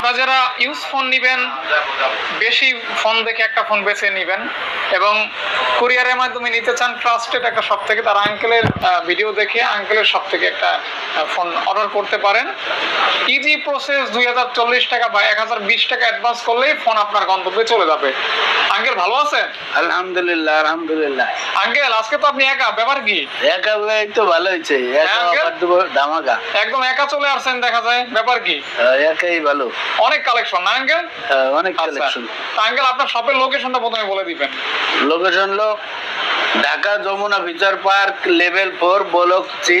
আপনারা যারা use phone নেবেন বেশি ফোন দেখে একটা ফোন বেছে নেবেন এবং কুরিয়ারের মাধ্যমে নিতে চান ট্রাস্টেড একটা শপ থেকে তার আঙ্কেলের ভিডিও দেখে আঙ্কেলের শপ থেকে একটা ফোন অর্ডার করতে পারেন। ইজি প্রসেস দুই হাজার চল্লিশ টাকা বা এক হাজার বিশ টাকা অ্যাডভান্স করলেই ফোন আপনার গন্তব্যে চলে যাবে। আঙ্কেল ভালো আছেন? আলহামদুলিল্লাহ আলহামদুলিল্লাহ। আঙ্কেল আজকে তো আপনি একা ব্যাপার কি? একা তো ভালো হয়েছে হ্যাঁ, একদম একা চলে আসছেন দেখা যায় ব্যাপার কি? একাই ভালো। অনেক কালেকশন না আঙ্কেল হ্যাঁ, অনেক আচ্ছা। কালেকশন আঙ্কেল আপনার শপের লোকেশনটা প্রথমে বলে দিবেন। লোকেশন হলো Dhaka Jamuna future park level four block C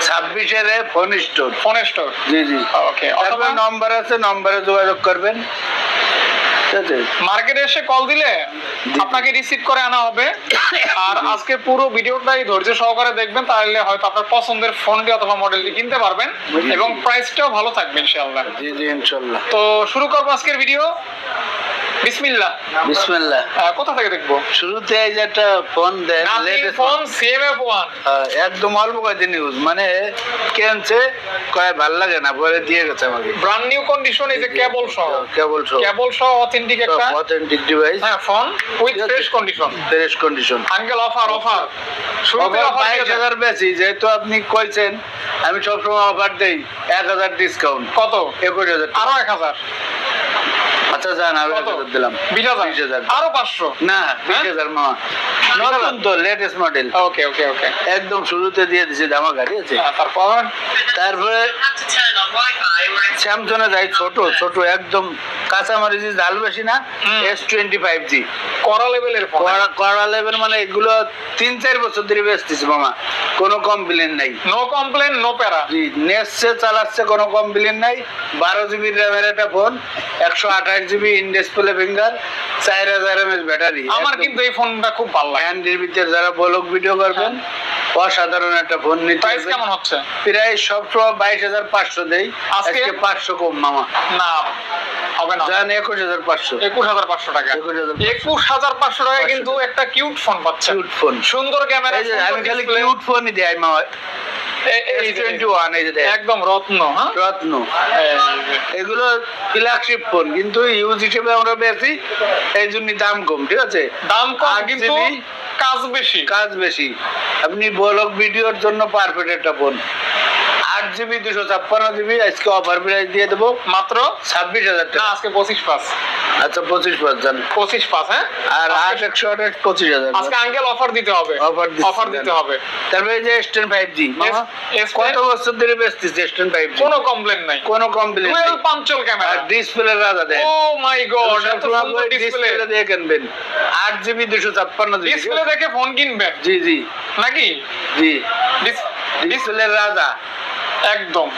ছাব্বিশের ফোন স্টোর ফোন স্টোর জি জি। ওকে নম্বর আছে নম্বরে যোগাযোগ করবেন। মার্কেটে এসে কল দিলে আপনাকে রিসিভ করে আনা হবে। আর আজকে পুরো ভিডিওটাই ধৈর্য সহকারে দেখবেন তাহলে হয়তো আপনার পছন্দের ফোনটি অথবা মডেলটি কিনতে পারবেন এবং প্রাইসটাও ভালো থাকবে ইনশাআল্লাহ। জি জি তো শুরু করব আজকের ভিডিও বিসমিল্লাহ। বিসমিল্লাহ। কোথা থেকে দেখব? শুরুতে এই যে একটা ফোন দেন ফোন সেম ওয়ান হ্যাঁ, একদম অল্প কয়েকদিন ইউজ মানে কেনছে কয় ভালো লাগে না পরে দিয়ে গেছে আমাকে। ব্র্যান্ড নিউ কন্ডিশন এই যে কেবল সহ কেবল সব কেবল সহ অথেন্টিক একটা। অথেন্টিক ডিভাইস হ্যাঁ phone with fresh condition fresh condition uncle offer offer শুরুতে বেশি যেহেতু আপনি কইছেন আমি সবসময় অফার দেই। এক হাজার ডিসকাউন্ট কত? একুশ হাজার টাকা। আরও এক হাজার। আচ্ছা যান আমি দিলাম। বিশ হাজার? হাজার। আরও পাঁচশো? না বিশ হ্যাঁ? হাজার মামা। নতুন তো লেটেস্ট মডেল ওকে ওকে ওকে একদম শুরুতে দিয়ে দিছে জামা গাড়ি আছে? তারপর? তারপরে স্যামসং যাই ছোট ছোট একদম কাঁচামারিচি ঝাল বেশি না এস টোয়েন্টি ফাইভ জি করা লেভেলের কড়া লেভেল মানে এগুলো তিন চার বছর ধরে বেচতেছি মামা কোনো কমপ্লেন নাই। নো কমপ্লেন নো প্যারা জি নেসছে চালাচ্ছে কোনো কমপ্লেন নাই। বারো জিবি র্যামের একটা ফোন একশো আঠাশ জিবি ইন ডিসপ্লে ফিঙ্গার চার হাজার এমএস ব্যাটারি আমার কিন্তু এই ফোনটা খুব ভালো লাগে। হ্যান্ডের ভিতরে যারা ব্লগ ভিডিও করবেন। অসাধারণ একটা ফোন নিতে প্রাইস কেমন হচ্ছে? প্রায় সব সময় বাইশ হাজার পাঁচশো দেই। আজকে? পাঁচশো কম মামা। না হবে না। জান একুশ হাজার পাঁচশো। একুশ হাজার পাঁচশো টাকা। একুশ হাজার পাঁচশো। টাকা কিন্তু একটা কিউট ফোন পাচ্ছে। Cute phone. সুন্দর ক্যামেরা আমি খালি কিউট ফোনই দিই মামা। একদম রত্ন হ্যাঁ? রত্ন। এগুলো ফ্ল্যাগশিপ ফোন কিন্তু ইউজ হিসেবে আমরা বেশি এই জন্য দাম কম ঠিক আছে? দাম কম কিন্তু কাজ বেশি। কাজ বেশি। আপনি ব্লগ ভিডিওর জন্য পারফেক্ট একটা ফোন আট জিবি দুশো ছাপ্পান্ন জিবি আজকে অফার প্রাইস দিয়ে দেবো মাত্র ছাব্বিশ হাজার টাকা। আজকে পঁচিশ পাস আচ্ছা পঁচিশ পার্সেন্ট পঁচিশ হ্যাঁ? আর আট একশো আঠাশ পঁচিশ হাজার। আজকে আঙ্কেল অফার দিতে হবে। অফার অফার দিতে হবে। তারপরে যে ফাইভ জি কত বছর ধরে বেচতেছে ফাইভ জি কোনো কমপ্লেন নাই। কোনো কমপ্লেন পাঞ্চল ক্যামেরা ডিসপ্লে রাজা দেয় ও মাই গড এত সুন্দর ডিসপ্লে দিয়ে কিনবেন। আট জিবি দুশো ছাপ্পান্ন ডিসপ্লে দেখে ফোন কিনবেন? জি জি। নাকি? জি। ডিসপ্লে রাজা একদম।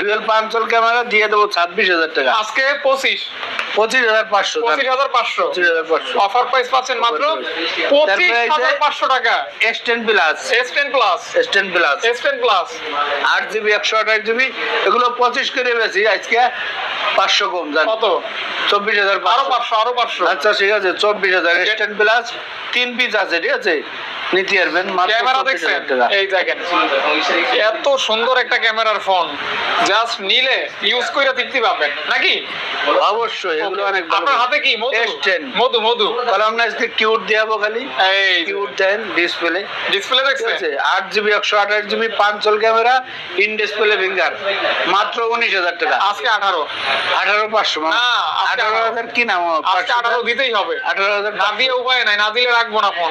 ডুয়েল পাঞ্চল ক্যামেরা দিয়ে দেবো ছাব্বিশ হাজার টাকা। আজকে পঁচিশ। পঁচিশ হাজার পাঁচশো পঁচিশ হাজার পাঁচশো। পঁচিশ হাজার পাঁচশো। অফার প্রাইস পাচ্ছেন মাত্র পঁচিশ হাজার পাঁচশো টাকা। S ten plus S ten plus S ten plus S ten plus আট জিবি একশো আঠাশ জিবি এগুলো পঁচিশ করে বেশি আজকে পাঁচশো কম জান। কত? চব্বিশ হাজার আরও পাঁচশো আরও পাঁচশো। আচ্ছা ঠিক আছে চব্বিশ হাজার। এস টেন প্লাস তিন পিস আছে ঠিক আছে? নিতে পারবেন ক্যামেরা 24,000 দেখছেন? এই দেখেন। এত সুন্দর একটা ক্যামেরার ফোন। জাস্ট নিলে ইউজ করে তৃপ্তি পাবেন। নাকি? অবশ্যই এগুলো অনেক আপনার হাতে কি? মধু? মধু মধু। কলম আজকে কিউট দেবো খালি। এই কিউট দেন ডিসপ্লে ডিসপ্লে দেখছেন? আট জিবি একশো আঠাশ জিবি পাঁচশোল ক্যামেরা ইন ডিসপ্লে ফিঙ্গার মাত্র উনিশ হাজার টাকা। আজকে আঠারো। আঠারো পাঁচশো আঠারো। হাজার কি নাম? আঠারো দিতেই হবে। আঠারো হাজার না দিয়ে উপায় নাই না দিলে রাখব না ফোন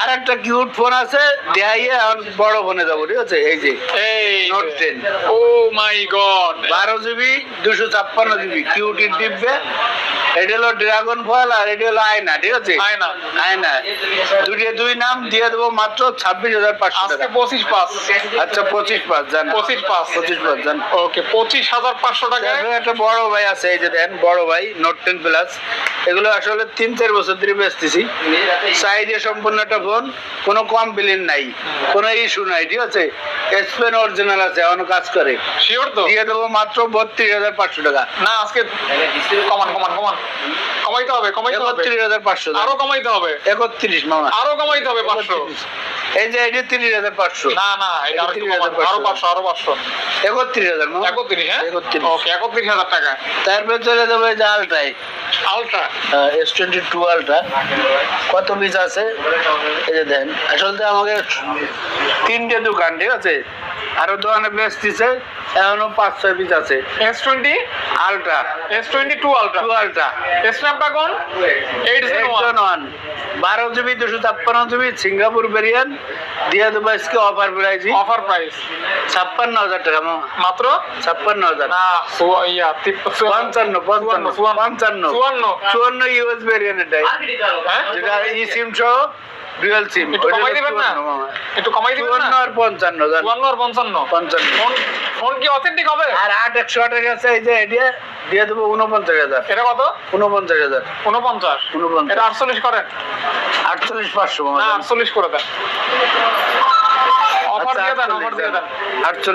আর একটা কিউট ফোন আছে দেখাইয়ে এখন বড় ফোনে যাব ঠিক আছে? এই যে এই Note 10 ও মাই গড। বারো জিবি দুশো ছাপ্পান্ন জিবি কিউটি টিপবে এটা হলো ড্রাগন ফল আর এটা হলো আয়না ঠিক আছে? আয়না। আয়না। দুটি দুই নাম দিয়ে দেবো মাত্র ছাব্বিশ হাজার পাঁচশো টাকা। পঁচিশ পাস আচ্ছা পঁচিশ পাঁচ জান। পঁচিশ পাস পঁচিশ পাঁচ জান। ওকে পঁচিশ হাজার পাঁচশো তারপরে একটা বড় ভাই আছে এই যে দেন বড় ভাই নোট টেন প্লাস এগুলো আসলে তিন চার বছর ধরে বেচতেছি। সাইজে সম্পূর্ণ একটা ফোন। কোনো কমপ্লেন নাই কোনো ইস্যু নাই ঠিক আছে? স্পেন অরিজিনাল আছে এখনও কাজ করে। শিওর তো? দিয়ে দেবো মাত্র বত্রিশ হাজার পাঁচশো টাকা। না আজকে কমান কমান কমান। কমাইতে হবে কমাইতে হবে। একত্রিশ হাজার পাঁচশো আরও কমাইতে হবে। একত্রিশ মামা। আরও কমাইতে হবে পাঁচশো। এই যে এটি তিরিশ হাজার পাঁচশো। না না আরও পাঁচশো। আরও পাঁচশো। একত্রিশ হাজার একত্রিশ হ্যাঁ? একত্রিশ। ওকে একত্রিশ হাজার টাকা। তারপরে চলে যাব এই যে আলট্রাই। Ultra S twenty two ultra কত পিস আছে? এই যে দেন আসলে আমাকে তিনটে দোকান, ঠিক আছে? আরও দোকানে বেচতেছে এখনও পাঁচ ছয় পিস আছে। S twenty ultra S twenty two ultra two ultra Snapdragon eight zero one one বারো জিবি দুশো ছাপ্পান্ন জিবি সিঙ্গাপুর ভেরিয়েন্ট দিয়ে দেবো আজকে অফার প্রাইস অফার প্রাইস ছাপ্পান্ন হাজার টাকা মাত্র? ছাপ্পান্ন হাজার। পঞ্চান্ন পঞ্চান্ন পঞ্চান্ন। চুয়ান্ন। চুয়ান্ন ইউএস ভেরিয়েন্টের হ্যাঁ? যেটা ই সিম সহ ডুয়াল সিম একটু কমাই দিবেন না? একটু কমাই দিবেন না? আর পঞ্চান্ন পঞ্চান্ন। পঞ্চান্ন। ফোন কি অথেন্টিক হবে? আর আট একশো আটের কাছে এই যে দিয়ে দেবো উনপঞ্চাশ হাজার। এটা কত? উনপঞ্চাশ হাজার। উনপঞ্চাশ উনপঞ্চাশ। এটা আটচল্লিশ করেন। আটচল্লিশ পাঁচশো না আটচল্লিশ করে দেন। আচ্ছা,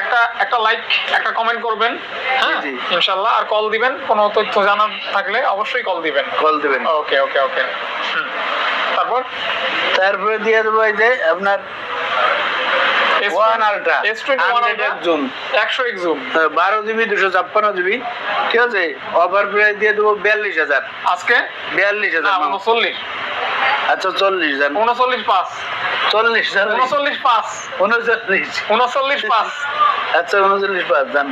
একটা একটা লাইক একটা কমেন্ট করবেন হ্যাঁ। ইনশাল্লাহ আর কল দিবেন। কোনো তথ্য জানার থাকলে অবশ্যই কল দিবেন। কল দেবেন। ওকে ওকে ওকে তারপর? তারপরে দিয়ে দেবো এই যে আপনার ওয়ান আলট্রা জুম একশো এক জুম বারো জিবি দুশো ছাপ্পান্ন জিবি ঠিক আছে? অফার প্রাইস দিয়ে দেবো বিয়াল্লিশ হাজার। আজকে? বিয়াল্লিশ হাজার উনচল্লিশ। আচ্ছা চল্লিশ জান উনচল্লিশ পাঁচ। চল্লিশ উনচল্লিশ পাঁচ। উনচল্লিশ। উনচল্লিশ পাঁচ। আচ্ছা উনচল্লিশ পাঁচ জান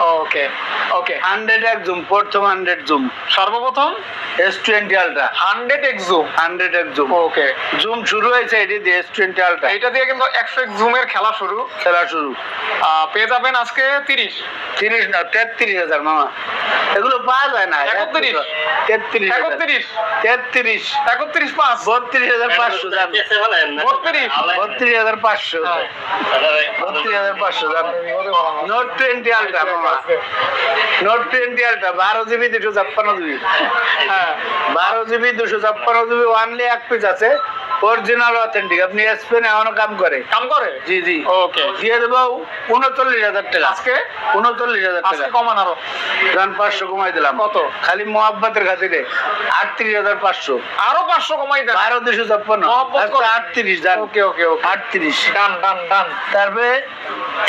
ওকে ওকে হান্ড্রেড এক জুম প্রথম হান্ড্রেড জুম সর্বপ্রথম? S twenty ultra hundred X zoom hundred এক জুম ওকে জুম শুরু হয়েছে এটি দিয়ে এস টোয়েন্টি আলট্রা এইটা দিয়ে কিন্তু একশো এক জুমের খেলা শুরু। খেলা শুরু। পেয়ে যাবেন আজকে তিরিশ। তিরিশ না তেত্রিশ হাজার মামা। এগুলো পাওয়া যায় না। একত্রিশ। তেত্রিশ একত্রিশ। তেত্রিশ। একত্রিশ পাঁচ। বত্রিশ হাজার পাঁচশো বত্রিশ। বত্রিশ হাজার পাঁচশো। হ্যাঁ। বত্রিশ হাজার পাঁচশো জান নোট টোয়েন্টি আলট্রা বারো জিবি দুশো ছাপ্পান্ন জিবি। হ্যাঁ বারো জিবি দুশো ছাপ্পান্ন জিবি ওয়ানলি এক পিস আছে। অরিজিনাল অথেন্টিক আপনি স্পেন এখনও কাম করে। কাম করে? জি জি। ওকে দিয়ে দেবো উনচল্লিশ হাজার টাকা। আজকে? উনচল্লিশ হাজার টাকা। কমান আরও। গান পাঁচশো কমাই দিলাম। কত? খালি মোহাব্বতের খাতিরে। আটত্রিশ হাজার পাঁচশো। আরও পাঁচশো কমাই দেন। বারো দুশো ছাপ্পান্ন। আচ্ছা। আটত্রিশ যান ওকে ওকে ওকে আটত্রিশ। ডান ডান ডান তারপরে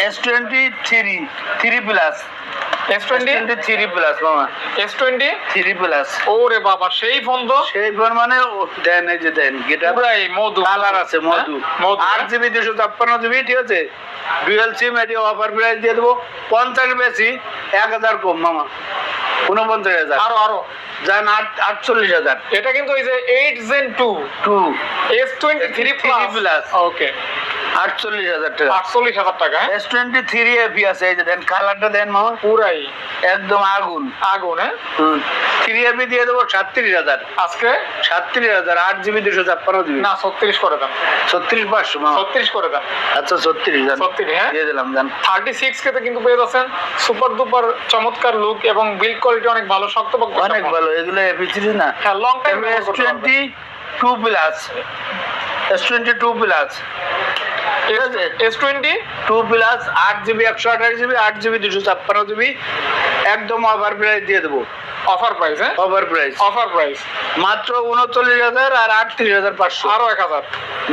S twenty three three plus S twenty three plus মামা। এস টোয়েন্টি থ্রি প্লাস ওরে বাবা সেই ফোন তো? সেই ফোন মানে দেন এই যে দেন গেটা পুরাই মধু। কালার আছে মধু হ্যাঁ? মধু। আট জিবি দুশো ছাপ্পান্ন জিবি ঠিক আছে? ডুয়েল সিম এটি অফার প্রাইস দিয়ে দেবো। পঞ্চাশ বেশি এক হাজার কম মামা। উনপঞ্চাশ হাজার। আরও আরও। যান আট আটচল্লিশ হাজার। এটা কিন্তু এই যে eight gen two two S twenty three plus. Okay আটচল্লিশ হাজার টাকা। আটচল্লিশ হাজার টাকা? এস টোয়েন্টি থ্রি আছে এই যে দেন কালারটা দেন মামা। পুরাই। একদম আগুন। আগুন হ্যাঁ? থ্রি দিয়ে দেবো সাতত্রিশ হাজার। আজকে? সাতত্রিশ হাজার আট জিবি দুশো ছাপ্পান্ন জিবি। না ছত্রিশ করে দেন। ছত্রিশ পাঁচশো মামা। ছত্রিশ করে দেন। আচ্ছা ছত্রিশ হ্যাঁ? দিয়ে দিলাম থার্টি সিক্স কেতে কিন্তু পেয়ে যাচ্ছেন। সুপার দুপার চমৎকার লুক এবং বিল্ড কোয়ালিটি অনেক ভালো শক্ত অনেক ভালো এগুলো থ্রি না। হ্যাঁ long time S twenty two plus S twenty two plus ঠিক আছে? এস টোয়েন্টি টু প্লাস আট জিবি একশো আঠাশ জিবি আট জিবি দুশো ছাপ্পান্ন জিবি একদম অফার প্রাইস দিয়ে দেবো। অফার প্রাইস হ্যাঁ? অফার প্রাইস অফার প্রাইস মাত্র উনচল্লিশ হাজার আর আটত্রিশ হাজার পাঁচশো। আরও এক হাজার।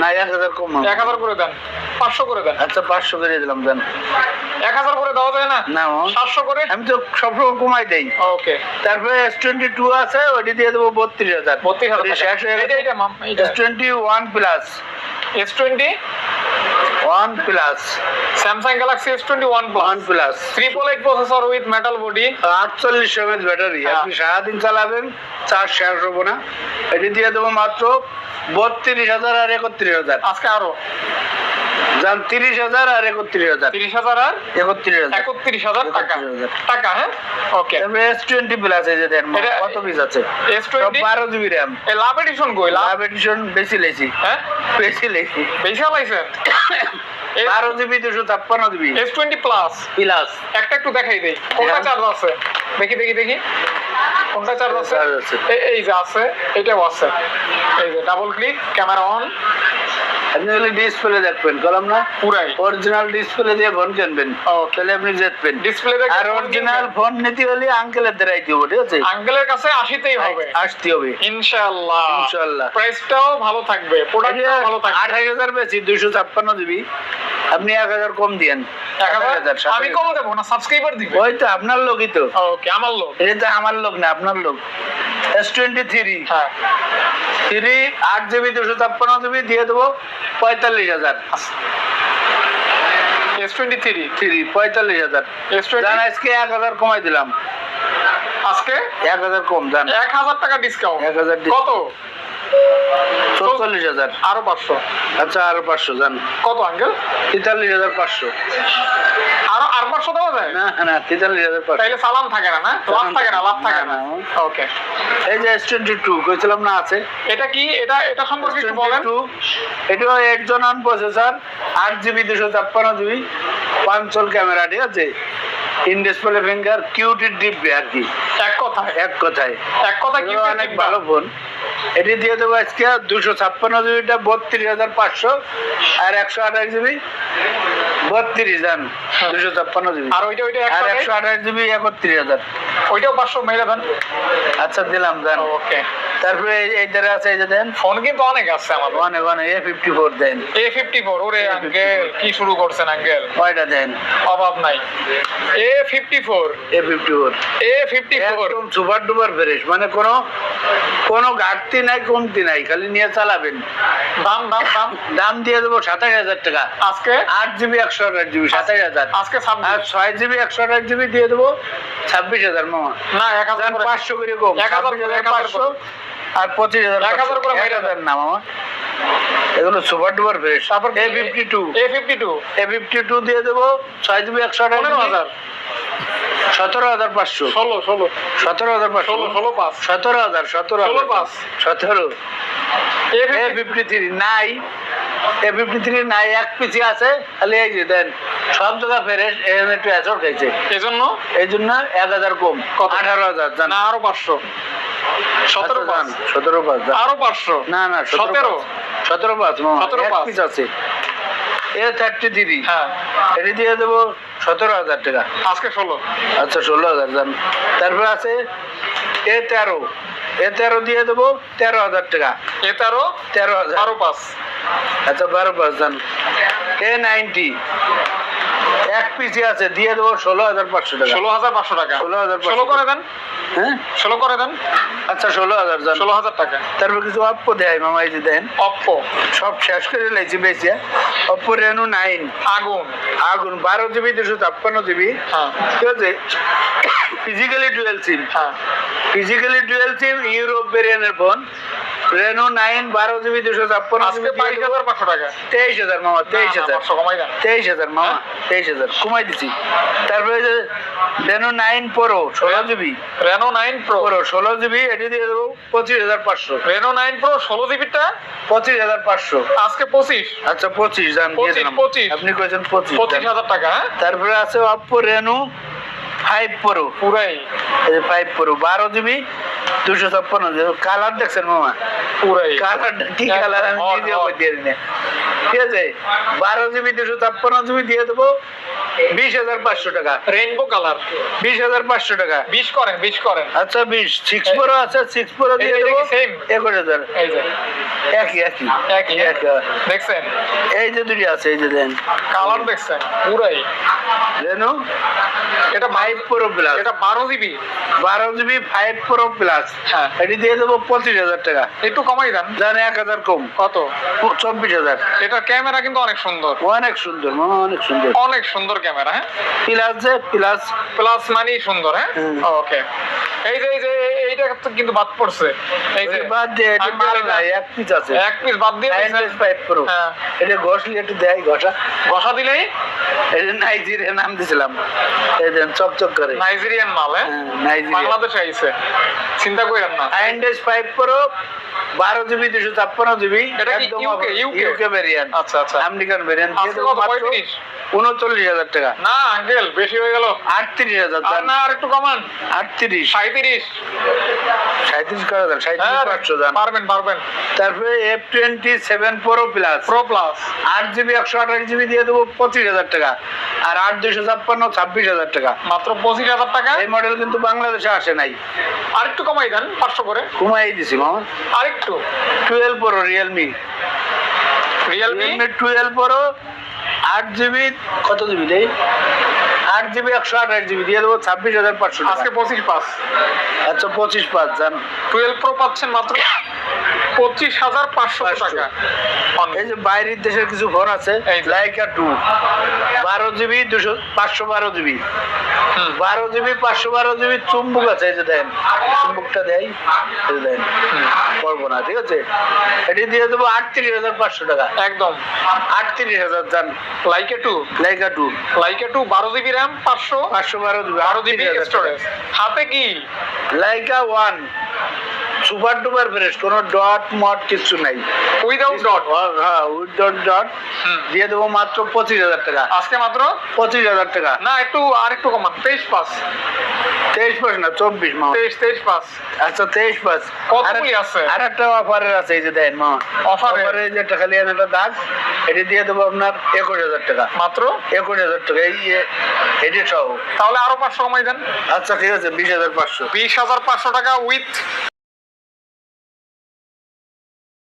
না এক হাজার কম এক হাজার করে দেন। পাঁচশো করে দেন। আচ্ছা পাঁচশো করে দিলাম দেন। এক হাজার করে দেওয়া যায় না? না সাতশো করে? আমি তো সবসময় কমাই দেই। ওকে তারপরে এস টোয়েন্টি টু আছে ওটি দিয়ে দেবো বত্রিশ হাজার। বত্রিশ হাজার শেষ হয়ে গেছে। S twenty one plus S twenty one plus Samsung Galaxy S twenty one one plus three triple eight processor with metal body আটচল্লিশ এমএস ব্যাটারি আপনি আপনি সারাদিন চালাবেন চার্জ শেষ হব না। এটি দিয়ে দেবো মাত্র বত্রিশ হাজার আর একত্রিশ হাজার। আজকে আরও। যান তিরিশ হাজার আর একত্রিশ হাজার। তিরিশ হাজার আর একত্রিশ হাজার। একত্রিশ হাজার টাকা। টাকা হ্যাঁ? ওকে এস টোয়েন্টি প্লাস এই যে দেন কত পিস আছে? এস টোয়েন্টি বারো জিবি র্যাম লাভ এডিশন কই? লাভ লাভ এডিশন বেশি লেছি। হ্যাঁ? বেশি লেছি। বেশি লাইছেন বারো জিবি দুশো ছাপ্পান্ন GB S twenty plus plus একটা একটু দেখাই দেই। কোনটা। চার্জ আছে? দেখি দেখি দেখি। কোনটা চার্জ আছে? এই- এই যে আছে এটাও আছে। এই যে ডাবল ক্লিক ক্যামেরা অন আপনি হলে ডিসপ্লে দেখবেন কলম না? পুরাই। অরিজিনাল ডিসপ্লে দিয়ে ফোন কিনবেন। Okay. তাহলে আপনি জিতবেন ডিসপ্লে আর অরিজিনাল ফোন নিতে হলে আঙ্কেলের দ্বারাই দিব ঠিক আছে? আঙ্কেলের কাছে আসিতেই হবে। আসতে হবে। ইনশাআল্লাহ। ইনশাআল্লাহ। প্রাইসটাও ভালো থাকবে প্রোডাক্টটাও ভালো থাকবে। আঠাশ হাজার বেশি দুইশো ছাপ্পান্ন জিবি আপনি এক হাজার কম দিয়েন। এক হাজার? 8,000, আমি কম দেবো না সাবস্ক্রাইবার দিবে। ওই তো আপনার লোকই তো। ওকে আমার লোক। এটা আমার লোক না আপনার লোক। এস টোয়েন্টি থ্রি হ্যাঁ। থ্রি আট জিবি দুশো ছাপ্পান্ন জিবি দিয়ে দেবো পঁয়তাল্লিশ হাজার। এস টোয়েন্টি থ্রি থ্রি পঁয়তাল্লিশ হাজার। এস টোয়েন্টি আজকে এক হাজার কমাই দিলাম। আজকে? এক হাজার কম জান। এক হাজার টাকা ডিসকাউন্ট এক হাজার কত? চৌচল্লিশ হাজার। আরও পাঁচশো। আচ্ছা আরও পাঁচশো জান কত আঙ্কেল? তেতাল্লিশ হাজার পাঁচশো। আরও আর পাঁচশো দেওয়া যায়? না না তেতাল্লিশ হাজার পাঁচশো। তাইলে সালাম থাকে না না? লাভ থাকে না লাভ থাকে না। ওকে এই যে এস টোয়েন্টি টু কইছিলাম না আছে? এটা কি? এটা এটা সম্পর্কে একটু বলেন। টু এটাও একজন অন প্রসেসর আট জিবি দুশো ছাপ্পান্ন জিবি পাঁচল ক্যামেরা ঠিক আছে? ইন ডিসপ্লে ফিঙ্গার ডিব্বে আর কি। এক কথায়। এক কথায়। এক কথা কি অনেক ভালো ফোন এটি দিয়ে দেবো আজকে দুশো ছাপ্পান্ন জিবিটা বত্রিশ হাজার পাঁচশো আর একশো আঠাশ জিবি। বত্রিশ জান দুশো ছাপ্পান্ন জিবি। আর ওইটা ওইটা আর একশো আঠাশ জিবি একত্রিশ হাজার। ওইটাও পাঁচশো দেন আচ্ছা দিলাম ওকে। তারপরে এই- আছে এই যে দেন। ফোন কিন্তু অনেক আছে অনেক অনেক এ ফিফটি ফোর দেন। এ ফিফটি ফোর ওরে আঙ্কেল কি শুরু করছেন আঙ্কেল? কয়টা দেন? অভাব নাই। A fifty four A fifty four A fifty four একদম সুপার ডুপার ফ্রেশ মানে কোনো কোনো ঘাটতি নাই কমতি নাই খালি নিয়ে চালাবেন। দাম দাম দাম। দাম দিয়ে দেবো সাতাশ হাজার টাকা। আজকে? আট জিবি একশো আঠাশ জিবি সাতাশ হাজার। আজকে আর ছয় জিবি একশো আঠাশ জিবি দিয়ে দেবো ছাব্বিশ হাজার মামা। না এক হাজার পাঁচশো করে কম। এক হাজার পাঁচশো আর পঁচিশ হাজার এক হাজার করে। এক হাজার না মামা। এগুলো সুপার ডুপার ফ্রেশ তারপর A fifty two A fifty two A fifty two দিয়ে দেবো ছয় জিবি একশো আঠাশ হাজার। সতেরো হাজার পাঁচশো। ষোলো ষোলো। সতেরো হাজার পাঁচশো। ষোলো ষোলো পাঁচ। সতেরো হাজার সতেরো ষোলো পাঁচ। সতেরো। এ ফিফটি থ্রি নাই। এ ফিফটি থ্রি নাই এক পিসি আছে খালি এই যে দেন সব জায়গা ফেরেস এখানে একটু অ্যাসর খাইছে। এই এই জন্য এক হাজার কম। আঠারো হাজার না আরও পাঁচশো। সতেরো পাঁচ। সতেরো পাঁচ আরও পাঁচশো? না না সতেরো সতেরো? পাঁচ। সতেরো পাঁচ। পিস আছে। এ থার্টি থ্রি হ্যাঁ। এটি দিয়ে দেবো সতেরো হাজার টাকা। আজকে ষোলো। আচ্ছা ষোলো হাজার যান তারপর আছে এ তেরো। এ তেরো দিয়ে দেবো তেরো হাজার টাকা। এ তেরো? তেরো হাজার। বারো পাঁচ। আচ্ছা বারো পার্সেন্ট এ নাইনটি। এক পিসি আছে দিয়ে দেবো ষোলো হাজার পাঁচশো টাকা। ষোলো হাজার পাঁচশো টাকা। ষোলো হাজার ষোলো করে দেন। হ্যাঁ? ষোলো করে দেন। আচ্ছা ষোলো হাজার যান ষোলো হাজার টাকা। তারপর কিছু অপ্পো দেয় মামা এই যে দেন। অপ্পো সব শেষ করে লেছি বেশি অপ্পো রেনু নাইন আগুন। আগুন বারো জিবি দুশো ছাপ্পান্ন জিবি। হ্যাঁ। ঠিক আছে? ফিজিক্যালি ডুয়েল সিম হ্যাঁ। ফিজিক্যালি ডুয়েল সিম ইউরোপ ভেরিয়েন্টের ফোন রেনো নাইন বারো জিবি দুশো ছাপ্পান্ন আজকে বাইশ হাজার পাঁচশো টাকা। তেইশ হাজার মামা তেইশ হাজার। কমাই দেন। তেইশ হাজার মামা তেইশ হাজার। কমাই দিছি। তারপরে যে রেনো নাইন প্রো ষোলো জিবি। রেনো নাইন প্রো ষোলো জিবি এটি দিয়ে দেবো পঁচিশ হাজার পাঁচশো। রেনো নাইন প্রো ষোলো জিবিটা? পঁচিশ হাজার পাঁচশো। আজকে পঁচিশ। আচ্ছা পঁচিশ দাম দিয়ে পঁচিশ, দিলাম। পঁচিশ। আপনি কয়েছেন পঁচিশ পঁচিশ হাজার টাকা হ্যাঁ? তারপরে আছে অপ্পো রেনু ফাইভ প্রো পুরাই। ফাইভ প্রো বারো জিবি দুশো ছাপ্পান্ন কালার দেখছেন মামা? পুরাই। কালারটা কি কালার আমি হট, নিজেও হট। বলতে পারি না। ঠিক আছে? বারো জিবি দুশো ছাপ্পান্ন জিবি দিয়ে দেবো। বিশ হাজার পাঁচশো টাকা। রেইনবো কালার বিশ হাজার পাঁচশো টাকা। বিশ করেন বিশ করেন। আচ্ছা বিশ। সিক্স প্রো আছে সিক্স প্রো দিয়ে দেবো। একুশ হাজার। একই একই। একই হ্যাঁ? একই দেখছেন? এই যে দুটি আছে এই যে দেন। কালার দেখছেন পুরাই। এটা ফাইভ প্রো প্লাস এটা বারো জিবি। বারো জিবি ফাইভ প্রো প্লাস হ্যাঁ। এটি দিয়ে দেবো পঁচিশ হাজার টাকা। একটু কমাই দেন। জান এক হাজার কম। কত? চব্বিশ হাজার। এটা ক্যামেরা কিন্তু অনেক সুন্দর। অনেক সুন্দর মামা অনেক সুন্দর। অনেক সুন্দর ক্যামেরা হ্যাঁ? প্লাস যে প্লাস প্লাস মানি সুন্দর হ্যাঁ? ওকে এই যে এই যে এইটা কিন্তু বাদ পড়ছে। এই যে বাদ দিয়ে এটি মাল নাই। এক পিস আছে। এক পিস বাদ দিয়ে নাইন দিয়েছেন। ফাইভ প্রো হ্যাঁ। এটা ঘষলে একটু দেয় ঘষা। ঘষা দিলেই? এই যে নাইজেরিয়া নাম দিছিলাম। এই দেন চকচক করে। নাইজেরিয়ান মাল হ্যাঁ? হ্যাঁ, নাইজেরিয়া বাংলাদেশে আইছে। চিন্তা করেন না। নাইন ডেজ ফাইভ প্রো বারো জিবি দুশো ছাপ্পান্ন জিবি? ইউকে ভেরিয়েন্ট আচ্ছা আচ্ছা। আমেরিকান পঁয়ত্রিশ উনচল্লিশ হাজার টাকা। না আঙ্কেল বেশি হয়ে গেল। আটত্রিশ হাজার না আর একটু কমান। আটত্রিশ। সাঁত্রিশ সাঁত্রিশ করে দেন সাঁত্রিশ হ্যাঁ, পাঁচশো দাম। পারবেন পারবেন। তারপরে F twenty seven pro plus pro plus আট জিবি একশো আঠাশ জিবি দিয়ে দেবো পঁচিশ হাজার টাকা। আর আট দুশো ছাপ্পান্ন ছাব্বিশ হাজার টাকা। মাত্র পঁচিশ হাজার টাকা এই মডেল কিন্তু বাংলাদেশে আসে নাই। আর একটু কমাই দেন পাঁচশো করে। কমাই দিছি মামা। আর twelve pro realme realme twelve pro আট জিবি কত জিবি দেই আট জিবি একশো আঠাশ জিবি দিয়ে দেবো ছাব্বিশ হাজার পাঁচশো আজকে পঁচিশ পাঁচ। আচ্ছা পঁচিশ পাঁচ জান। টুয়েলভ প্রো পাচ্ছেন মাত্র? পঁচিশ হাজার পাঁচশো। টাকা। এই যে বাইরের দেশের কিছু ফোন আছে লাইকা টু বারো জিবি দুশো পাঁচশো বারো জিবি। বারো জিবি পাঁচশো বারো জিবি চুম্বুক আছে এই যে দেন। চুম্বুকটা দেয় এই যে দেন। করব না ঠিক আছে? এটি দিয়ে দেবো আটত্রিশ হাজার পাঁচশো টাকা। একদম। আটত্রিশ হাজার যান লাইকে টু লাইকা টু লাইকে টু বারো জিবি র্যাম পাঁচশো। পাঁচশো বারো জিবি বারো জিবি স্টোরেজ হাতে কি? Leica one super duper fresh কোনো ডট মট কিছু নাই। উইদাউট ডট হ্যাঁ উইথ ডট দিয়ে দেবো মাত্র পঁচিশ হাজার টাকা। আজকে মাত্র? পঁচিশ হাজার টাকা। না একটু আর একটু কমান তেইশ পাস তেইশ পাস না চব্বিশ তেইশ তেইশ পাস আচ্ছা তেইশ পাস কতগুলি আছে? আর একটা অফারের আছে এই যে দেন? যে খালি একটা দাগ এটি দিয়ে দেবো আপনার একুশ হাজার টাকা। মাত্র? একুশ হাজার টাকা এই এটি সহ। তাহলে আরও পাঁচশো কমাই দেন। আচ্ছা ঠিক আছে বিশ হাজার পাঁচশো। বিশ হাজার পাঁচশো টাকা উইথ